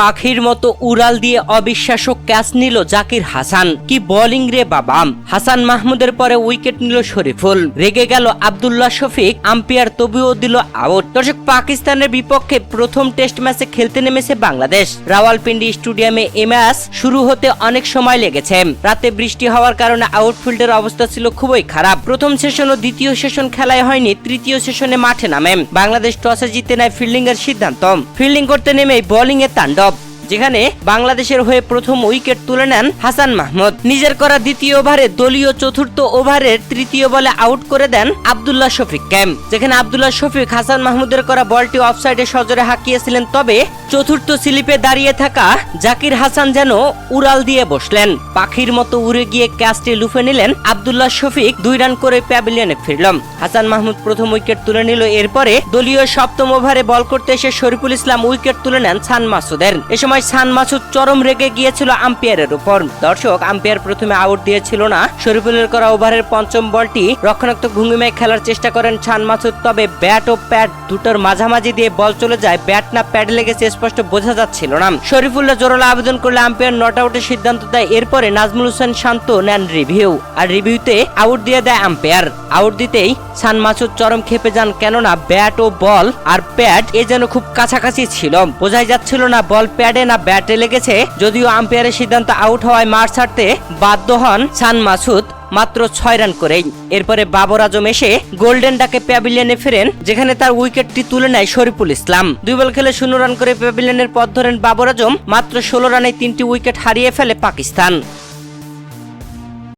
পাখির মতো উড়াল দিয়ে অবিশ্বাস্য ক্যাচ নিল জাকির হাসান। কি বোলিং রে বাবাম হাসান মাহমুদের পরে উইকেট নিল শরীফুল। রেগে গেল আব্দুল্লাহ শফিক, আম্পায়ার তবুও দিল আউট দর্শক, পাকিস্তানের বিপক্ষে প্রথম টেস্ট ম্যাচে খেলতে নেমেছে বাংলাদেশ। রাওয়ালপিন্ডি স্টেডিয়ামে এ ম্যাচ শুরু হতে অনেক সময় লেগেছে। রাতে বৃষ্টি হওয়ার কারণে আউটফিল্ডের অবস্থা ছিল খুবই খারাপ। প্রথম সেশন ও দ্বিতীয় সেশন খেলায় হয়নি, তৃতীয় সেশনে মাঠে নামে বাংলাদেশ টসে জিতে নেয় ফিল্ডিং এর সিদ্ধান্ত। ফিল্ডিং করতে নেমেই বোলিং এ তাণ্ডব। যেখানে বাংলাদেশের হয়ে প্রথম উইকেট তুলে নেন হাসান মাহমুদ। নিজের করা দ্বিতীয় ওভারে দলীয় চতুর্থ ওভারের তৃতীয় বলে আউট করে দেন আবদুল্লাহ শফিক ক্যাম যেখানে আব্দুল্লাহ শফিক হাসান মাহমুদের করা বলটি অফসাইডে সজোরে হাঁকিয়েছিলেন, তবে চতুর্থ স্লিপে দাঁড়িয়ে থাকা জাকির হাসান যেন উড়াল দিয়ে বসলেন। পাখির মতো উড়ে গিয়ে ক্যাচটি লুফে নিলেন আবদুল্লাহ শফিক। দুই রান করে প্যাভিলিয়নে ফিরলাম। হাসান মাহমুদ প্রথম উইকেট তুলে নিল, এরপরে দলীয় সপ্তম ওভারে বল করতে এসে শরীফুল ইসলাম উইকেট তুলে নেন সান মাসুদের। এ সময় সান মাসুদ চরম রেগে গিয়েছিল আম্পায়ারের উপর। দর্শক, আম্পায়ার প্রথমে আউট দিয়েছিল না। শরীফুলের করা ওভারের পঞ্চম বলটি রক্ষণাত্মক ভঙ্গিমায় খেলার চেষ্টা করেন সান মাসুদ, তবে ব্যাট ও প্যাড দুটোর মাঝামাঝি দিয়ে বল চলে যায়। ব্যাট না প্যাড লেগেছে স্পষ্ট বোঝা যাচ্ছিল না। শরীফুল্লাহ জোরালো আবেদন করলে আম্পায়ার নট আউটের সিদ্ধান্ত দেয়। এরপরে নাজমুল হোসেন শান্ত নেন রিভিউ আর রিভিউতে আউট দিয়ে দেয় আম্পায়ার। আউট দিতেই সান মাসুদ চরম খেপে যান, কেননা ব্যাট ও বল আর প্যাড এ যেন খুব কাছাকাছি ছিল। বোঝাই যাচ্ছিল না, বল প্যাডে না ব্যাটে লেগেছে, যদিও আম্পায়ারের সিদ্ধান্ত আউট হওয়ায় মার ছাড়তে বাধ্য হন সান মাসুদ, মাত্র ছয় রান করেই। এরপরে বাবর আজম এসে গোল্ডেন ডাকে প্যাভিলিয়নে ফেরেন, যেখানে তার উইকেটটি তুলে নেয় শরীফুল ইসলাম। দুই বল খেলে শূন্য রান করে প্যাভিলিয়নের পথ ধরেন বাবর আজম, মাত্র ষোলো রানে তিনটি উইকেট হারিয়ে ফেলে পাকিস্তান।